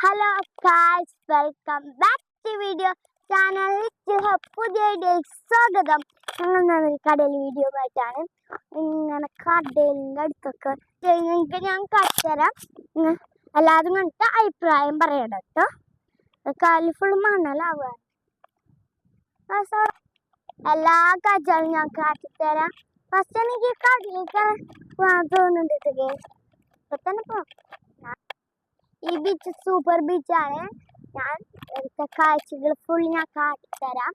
Hello guys welcome back to video channel പുതിയ വീഡിയോയിൽ സ്വാഗതം. ഞങ്ങൾ നല്ല കടൽ വീഡിയോ ആയിട്ടാണ് ഇങ്ങനെ കടലിന്റെ അടുത്തൊക്കെ നിങ്ങൾക്ക് ഞാൻ കച്ചരാം എല്ലാവരും കണ്ടിട്ട് അഭിപ്രായം പറയണം കേട്ടോ. കാലിൽ ഫുൾ മണലാവുക എല്ലാ കച്ചറും ഞാൻ കാട്ടിത്തരാം ഫസ്റ്റ് എനിക്ക്. കടലിലേക്ക് പോകാൻ തോന്നുന്നുണ്ട് ഇപ്പൊ തന്നെ പോ ഈ ബീച്ച് സൂപ്പർ ബീച്ചാണ് ഞാൻ എടുത്ത കാഴ്ചകൾ ഫുൾ ഞാൻ കാട്ടിത്തരാം.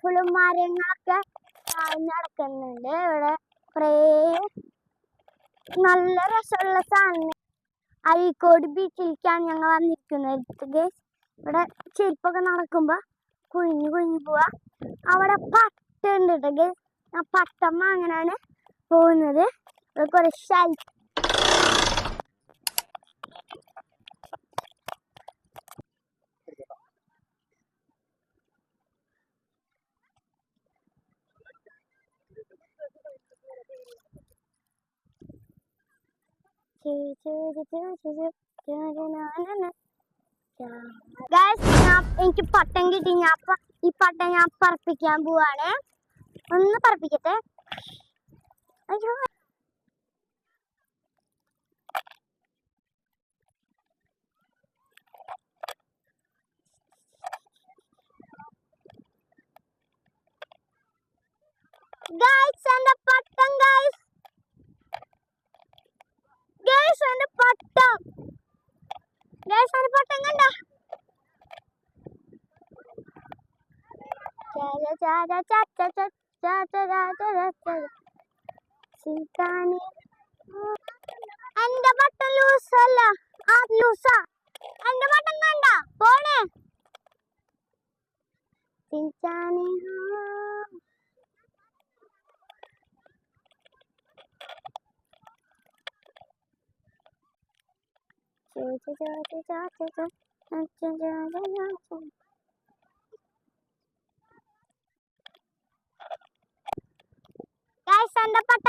ഫുള്ള് മരങ്ങളൊക്കെ നടക്കുന്നുണ്ട്. ഇവിടെ കുറേ നല്ല രസമുള്ള സാധനം അരീക്കോട് ബീച്ചിലേക്കാണ് ഞങ്ങൾ വന്നിരിക്കുന്നത്. ഗേസ് ഇവിടെ ചെരുപ്പൊക്കെ നടക്കുമ്പോൾ കുഴിഞ്ഞു കുഴിഞ്ഞു പോവാ. അവിടെ പട്ടുണ്ട് കേട്ടോ ഗേസ് പട്ടം അങ്ങനെയാണ് പോകുന്നത്. കുറെ എനിക്ക് പട്ടം കിട്ടി. ഞാൻ ഈ പട്ടം ഞാൻ പറപ്പിക്കാൻ പോവാണ്. ഒന്ന് പറപ്പിക്കട്ടെ? അയ്യോ. ഗൈസ് എന്റെ പട്ടം ഗൈസ് ഗൈസ് എന്റെ പട്ടം. ഗൈസ് എന്റെ പട്ടം കണ്ട? എന്റെ ബട്ടൺ ലൂസ് അല്ല ആ ലൂസാ എന്റെ ബട്ടൺ കണ്ട പോണേ ചിഞ്ചാനെ ഗൈസ് എന്റെ പട്ട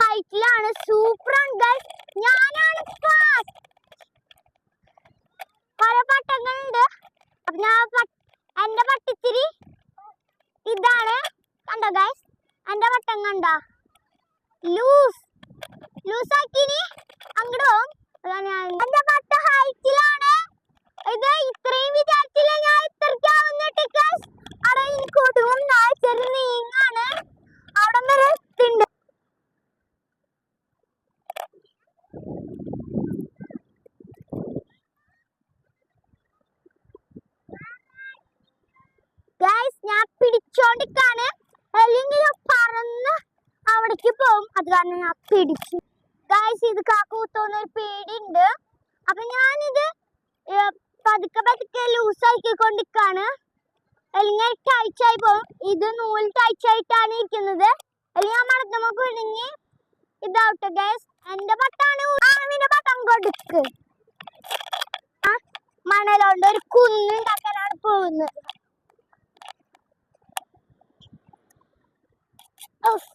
ഹൈറ്റിലാണ്. സൂപ്പർ ഗൈസ് ഞാനാണ് പല പട്ടങ്ങളുണ്ട്. അപ്പൊ ഞാൻ എന്റെ പട്ടിച്ചിരി ഇതാണ്. കണ്ടോ ഗൈസ് എന്റെ പട്ടം കണ്ടോ? ലൂസ് ലൂസ് ആക്കിനി അങ്ങോട്ട് പോകും പട്ട ഹൈറ്റിലാണ് ഇത് ഇത്രയും വിചാരിച്ചില്ല ഞാൻ ഇത്രയ്ക്കാവുന്നിട്ട് ഗൈസ് അവിടെ എനിക്ക് ഒടുങ്ങും ഞാൻ ചെറിയ നീങ്ങാണ് അവിടെ വരെ എത്തുന്നുണ്ട് ഗൈസ് ഞാൻ പിടിച്ചോണ്ടിക്കാണ് അല്ലെങ്കിൽ പറന്ന് അവിടേക്ക് പോകും അത് കാരണം ഞാൻ പിടിച്ചു. ഗായ്സ് ഇത് കാക്കൂത്തോന്ന് ഒരു പേടിയുണ്ട്. അപ്പൊ ഞാനിത് പതുക്കെ പതുക്കെ ലൂസ് ആക്കിക്കൊണ്ടിരിക്കാണ്. അല്ലെങ്കിൽ ടൈറ്റായി പോകും. ഇത് നൂൽ ടൈറ്റ് ആയിട്ടാണ് ഇരിക്കുന്നത്. അല്ലെങ്കിൽ ഞാൻ മറന്നുമ്പോ കുടുങ്ങി ഇതാവട്ടെ ഗൈസ് എന്റെ പട്ടാണ് ആമിന്റെ പട്ടം കൊടുക്ക് മണലോണ്ട് ഒരു കുന്നുണ്ടാക്കാനാണ് പോകുന്നത്. ഉഫ്,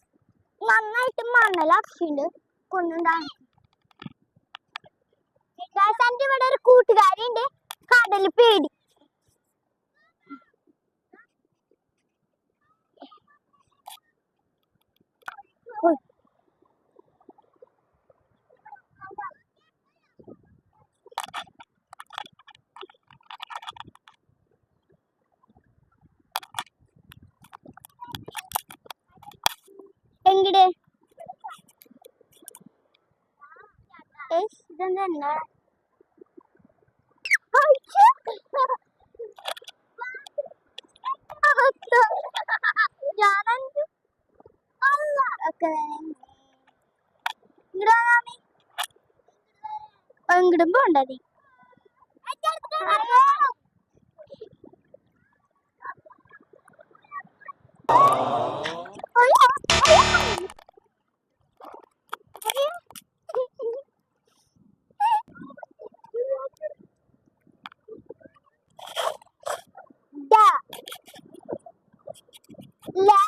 നന്നായിട്ട് മണലാക്കിണ്ട് കുന്നുണ്ടാക്കി കൊണ്ടുണ്ടാകും ഇവിടെ ഒരു കൂട്ടുകാരി ഉണ്ട് കടൽ പേടി. es dan dengar. Jalan tuh. Allah Oh! Yeah.